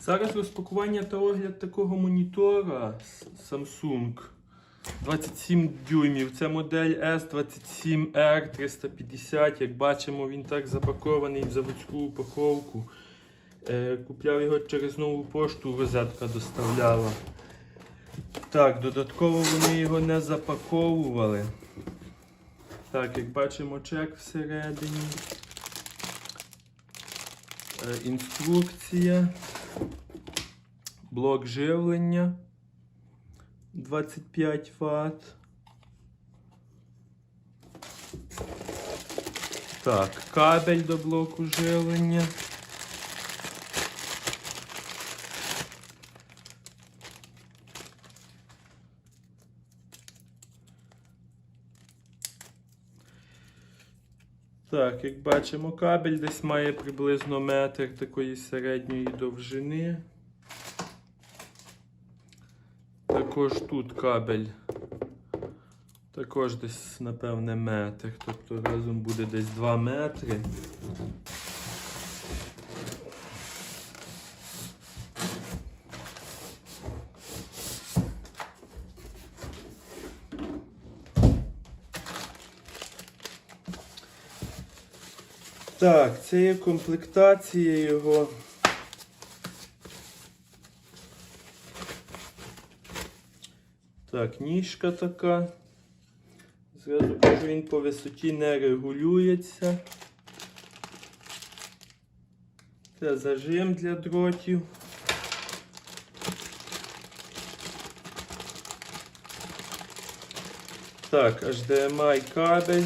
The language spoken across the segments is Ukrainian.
Зараз розпакування та огляд такого монітора Samsung 27 дюймів. Це модель S27R 350. Як бачимо, він так запакований в заводську упаковку. Е, купляв його через нову пошту, розетка доставляла. Так, додатково вони його не запаковували. Так, як бачимо, чек всередині. Е, Інструкція. Блок живлення 25 Вт. Так, кабель до блоку живлення. Так, як бачимо, кабель десь має приблизно метр такої середньої довжини. Також тут кабель. Також десь, напевне, метр. Тобто разом буде десь 2 метри. Так, це є комплектація його. Так, ніжка така. Зразу кажу, він по висоті не регулюється. Це зажим для дротів. Так, HDMI кабель.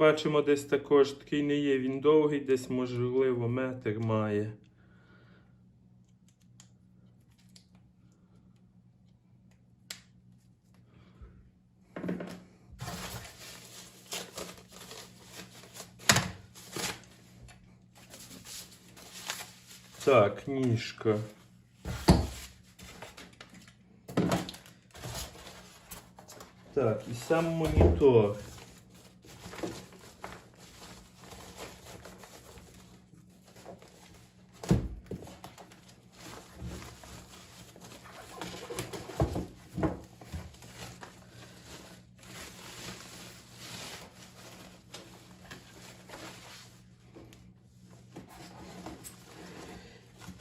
Бачимо, десь також такий не є він довгий, десь можливо метр має. Так, ніжка. Так, і сам монітор.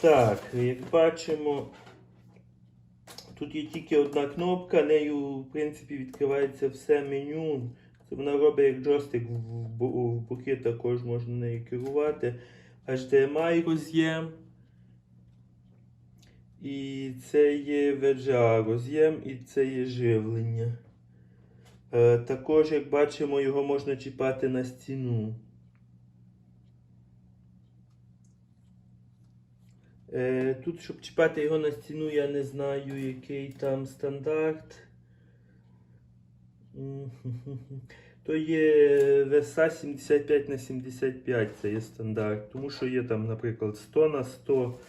Так, як бачимо, тут є тільки одна кнопка, нею, в принципі, відкривається все меню. Це вона робить як джойстик в, боки також можна нею керувати. HDMI роз'єм. І це є VGA роз'єм, і це є живлення. Е, також, як бачимо, його можна чіпати на стіну. Е, тут, щоб чіпати його на стіну, я не знаю, який там стандарт. То є веса 75 на 75, це є стандарт. Тому що є там, наприклад, 100 на 100.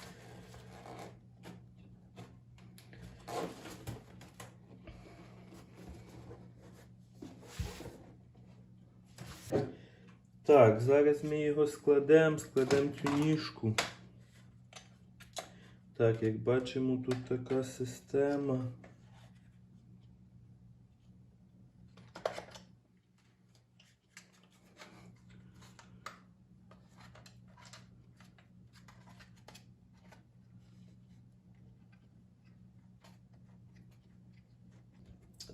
Так, зараз ми його складемо, складемо цю ніжку. Так, як бачимо, тут така система.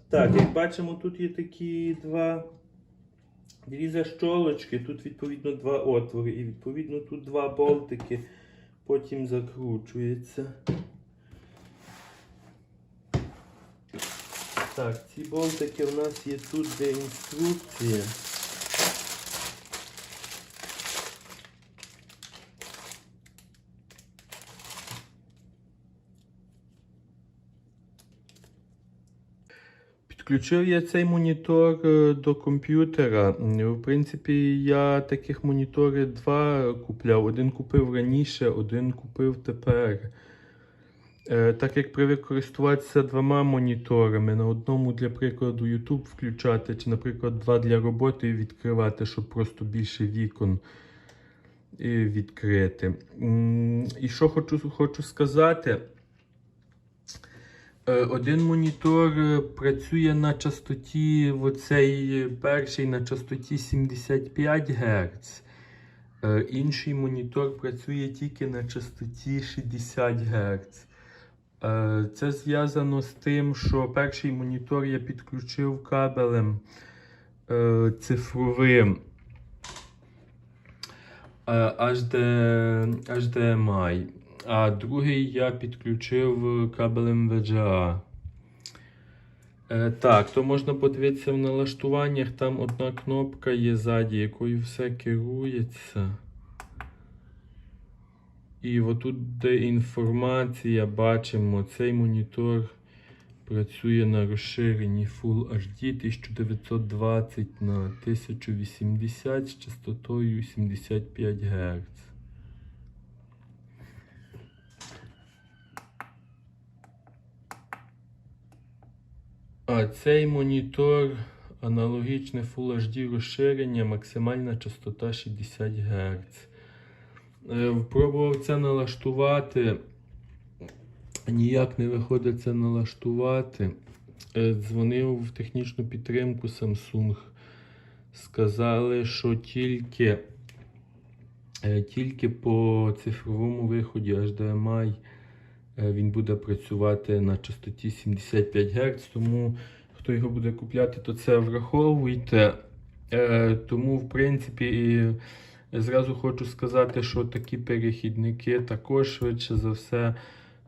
Так, як бачимо, тут є такі два дві защолочки, тут відповідно два отвори, і відповідно тут два болтики потім закручується. Так, ці болтики у нас є тут, де інструкція. Підключив я цей монітор е, до комп'ютера. В принципі, я таких монітори два купляв. Один купив раніше, один купив тепер. Е, Так як привик користуватися двома моніторами, на одному для прикладу YouTube включати, чи, наприклад, два для роботи відкривати, щоб просто більше вікон е, відкрити. І що хочу, хочу сказати. Е, Один монітор е, працює на частоті, оцей перший на частоті 75 Гц. Е, Інший монітор працює тільки на частоті 60 Гц. Е, Це зв'язано з тим, що перший монітор я підключив кабелем е, цифровим е, HDMI, а другий я підключив кабелем VGA. Е, Так, то можна подивитися в налаштуваннях. Там одна кнопка є ззаді, якою все керується. І отут, де інформація, бачимо, цей монітор працює на розширенні Full HD 1920 на 1080 з частотою 75 Гц. А цей монітор аналогічне Full HD розширення, максимальна частота 60 Гц. Е, Пробував це налаштувати. Ніяк не виходить це налаштувати. Е, Дзвонив в технічну підтримку Samsung. Сказали, що тільки, е, тільки по цифровому виході HDMI він буде працювати на частоті 75 Гц. Тому хто його буде купляти, то це враховуйте. Е, Тому, в принципі, і зразу хочу сказати, що такі перехідники також швидше за все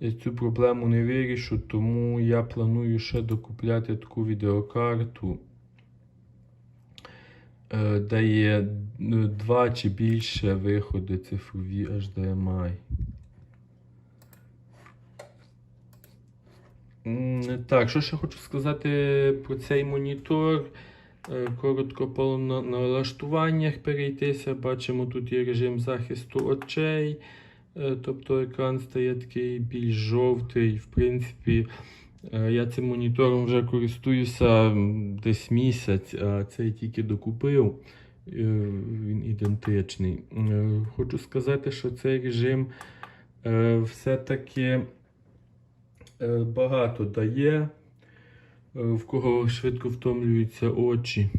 е, цю проблему не вирішуть. Тому я планую ще докупляти таку відеокарту, е, де є е, два чи більше виходи цифрові HDMI. Так, що ще хочу сказати про цей монітор. Е, Коротко по налаштуваннях перейтися. Бачимо, тут є режим захисту очей. Е, Тобто екран стає такий більш жовтий. В принципі, е, я цим монітором вже користуюся десь місяць, а цей тільки докупив. Він ідентичний. Хочу сказати, що цей режим все-таки багато дає, е, в кого швидко втомлюються очі.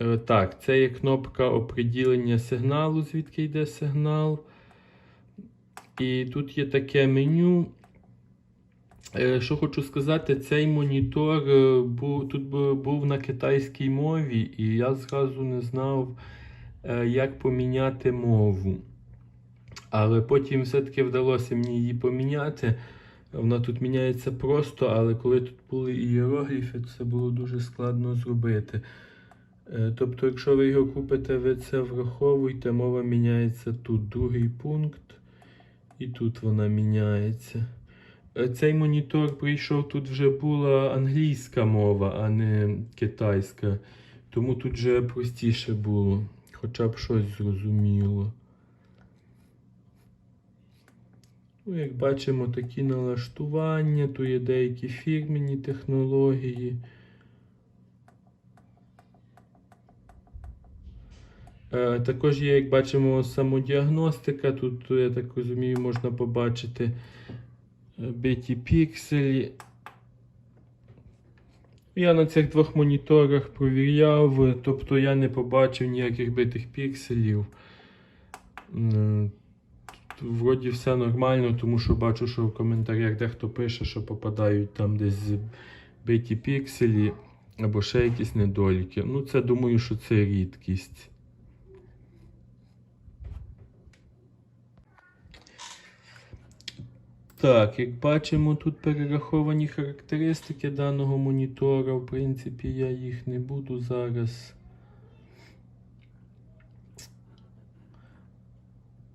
Е, Так, це є кнопка оприділення сигналу, звідки йде сигнал. І тут є таке меню. Е, Що хочу сказати, цей монітор е, був, тут був на китайській мові, і я зразу не знав, е, як поміняти мову. Але потім все-таки вдалося мені її поміняти. Вона тут міняється просто, але коли тут були ієрогліфи, це було дуже складно зробити. Е, Тобто, якщо ви його купите, ви це враховуйте, мова міняється тут. Другий пункт, і тут вона міняється. Е, Цей монітор прийшов, тут вже була англійська мова, а не китайська. Тому тут вже простіше було. Хоча б щось зрозуміло. Ну, як бачимо, такі налаштування, тут є деякі фірмені технології. Е, Також є, як бачимо, самодіагностика. Тут, я так розумію, можна побачити е, биті пікселі. Я на цих двох моніторах провіряв, тобто я не побачив ніяких битих пікселів. Вроді все нормально, тому що бачу, що в коментарях дехто пише, що попадають там десь биті пікселі або ще якісь недоліки. Ну, це думаю, що це рідкість. Так, як бачимо, тут перераховані характеристики даного монітора. В принципі, я їх не буду зараз.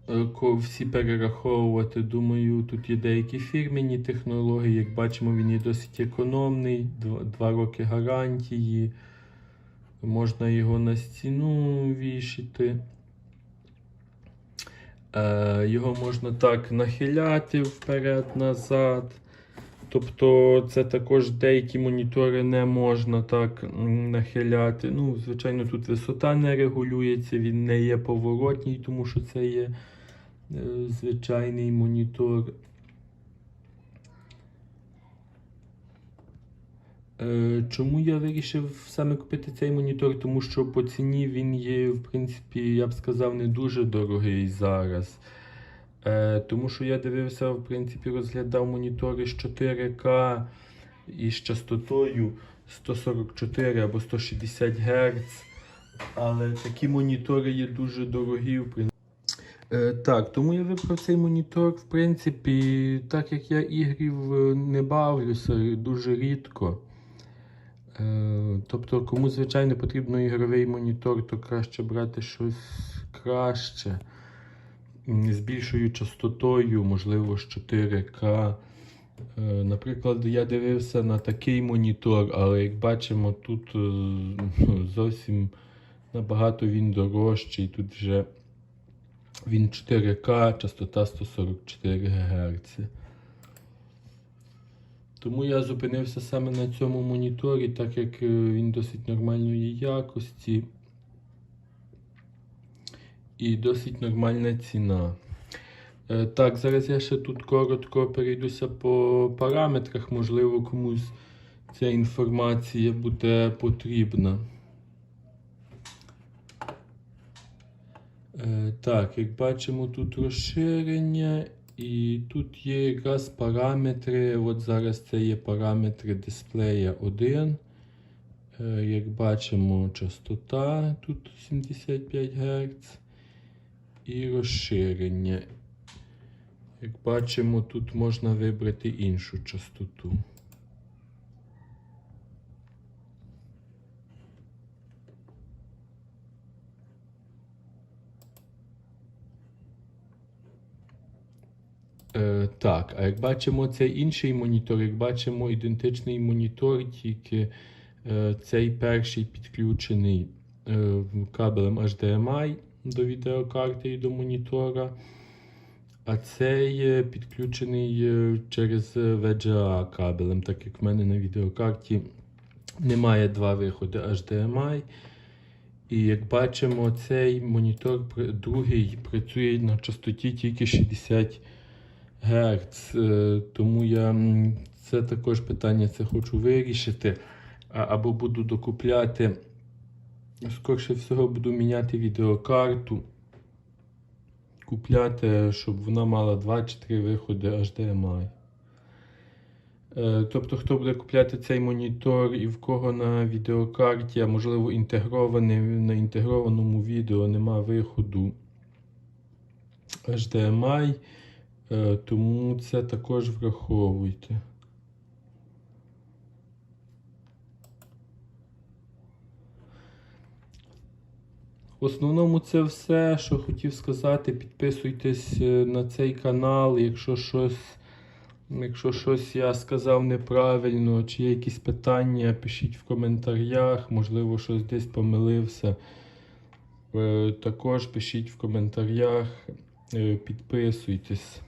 е, Всі перераховувати. Думаю, тут є деякі фірмені технології. Як бачимо, він є досить економний, 2 роки гарантії. Можна його на стіну вішати. Е, Його можна так нахиляти вперед-назад. Тобто це також деякі монітори не можна так нахиляти. Ну, звичайно, тут висота не регулюється, він не є поворотній, тому що це є е, звичайний монітор. Чому я вирішив саме купити цей монітор? Тому що по ціні він є, в принципі, я б сказав, не дуже дорогий зараз. Е, Тому що я дивився, в принципі, розглядав монітори з 4К і з частотою 144 або 160 Гц. Але такі монітори є дуже дорогі, в принципі. Е, так, тому я вибрав цей монітор, в принципі, так як я ігрів е, не бавлюся дуже рідко. Е, тобто, кому, звичайно, потрібно ігровий монітор, то краще брати щось краще. З більшою частотою, можливо, з 4К. Е, Наприклад, я дивився на такий монітор, але як бачимо, тут е, зовсім набагато він дорожчий. Тут вже він 4К, частота 144 Гц. Тому я зупинився саме на цьому моніторі, так як е, він досить нормальної якості і досить нормальна ціна. Е, Так, зараз я ще тут коротко перейдуся по параметрах, можливо, комусь ця інформація буде потрібна. Е, Так, як бачимо, тут розширення, і тут є якраз параметри. От зараз це є параметри дисплея 1. Е, Як бачимо, частота тут 75 Гц і розширення. Як бачимо, тут можна вибрати іншу частоту. Е, так, а як бачимо, цей інший монітор, як бачимо, ідентичний монітор, тільки е, цей перший підключений е, кабелем HDMI до відеокарти і до монітора. А цей е, підключений е, через VGA кабелем, так як в мене на відеокарті немає два виходи HDMI. І як бачимо, цей монітор другий працює на частоті тільки 60 Гц. Е, Тому я це також питання це хочу вирішити. Або буду докупляти. Скорше всього буду міняти відеокарту. Купляти, щоб вона мала 2 чи 3 виходи HDMI. Е, Тобто, хто буде купляти цей монітор і в кого на відеокарті, а можливо на інтегрованому відео нема виходу HDMI, тому це також враховуйте. В основному це все, що хотів сказати. Підписуйтесь е, на цей канал, якщо щось, якщо щось я сказав неправильно, чи є якісь питання, пишіть в коментарях, можливо, щось десь помилився. Е, Також пишіть в коментарях, е, підписуйтесь.